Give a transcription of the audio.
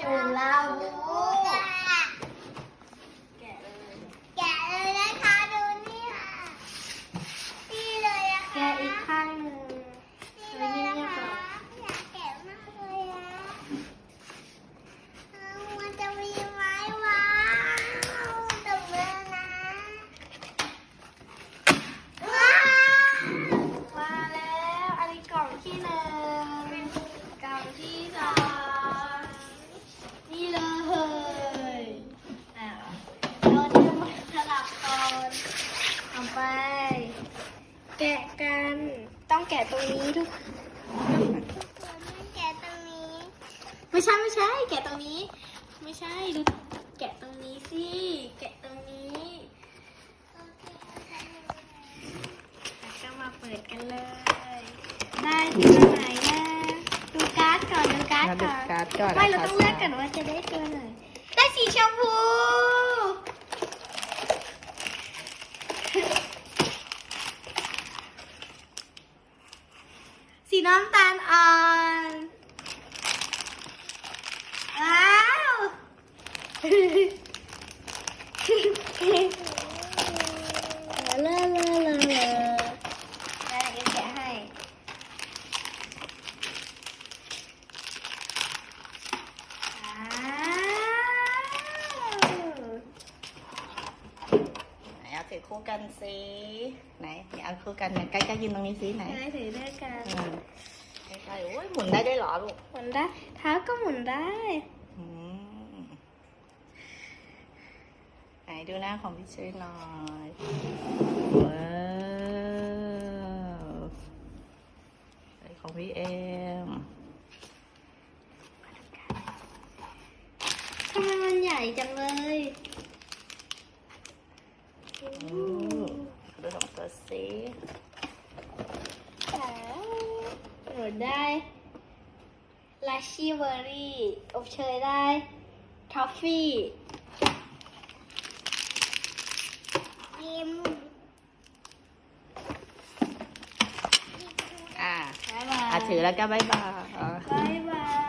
จุฬาวุธแกะเลย แกะเลยนะคะดูนี่ค่ะนี่เลยอะ แกะอีกข้างหนึ่ง นี่เลยนะคะอยากแกะมากเลยอะเอามันจะมีไม้ว้าวตบมือนะว้าว มาแล้ว อันนี้กล่องที่หนึ่งกล่องที่สองนี่เลยอะเราจะมาสลับก่อนเอา ไป แกะกันต้องแกะตรงนี้ทุกแกะตรงนี้ ไม่ใช่ไม่ใช่ แกะตรงนี้ ไม่ใช่ดูแกะตรงนี้สิแกะตรงนี้แล้วก็มาเปิดกันเลย ได้ตัวไหนนะดูการ์ดก่อนดูการ์ดมาดูก่อนการ์ดก่อนไม่นะเราคะต้องเลือกกันว่าจะได้ตัวไหนได้สีชมพู สี น้ำตาลอ่อน ว้าวเลอะเลอะเลอะเลอะได้เดี๋ยวแกะให้ ว้าว ไหนเอา ถือคู่กันสิไหนเนี่ยเอาคู่กันเนี่ยใกล้ๆยืนตรงนี้สิไหนได้ถือด้วยกันอืมใกล้ๆโอ้ยหมุนได้ด้วยเหรอลูกหมุนได้เท้าก็หมุนได้ อืมไหนดูหน้าของพี่เชยหน่อยว้าวไหนของพี่เอมทำไมมันใหญ่จังเลย ดูของตัวสิหนูได้ลาชีเบอร์รี่อบเชยได้ ทอฟฟี่ยิ้มอ่าบ๊ายบายอะถือแล้วก็บายบายบ๊ายบาย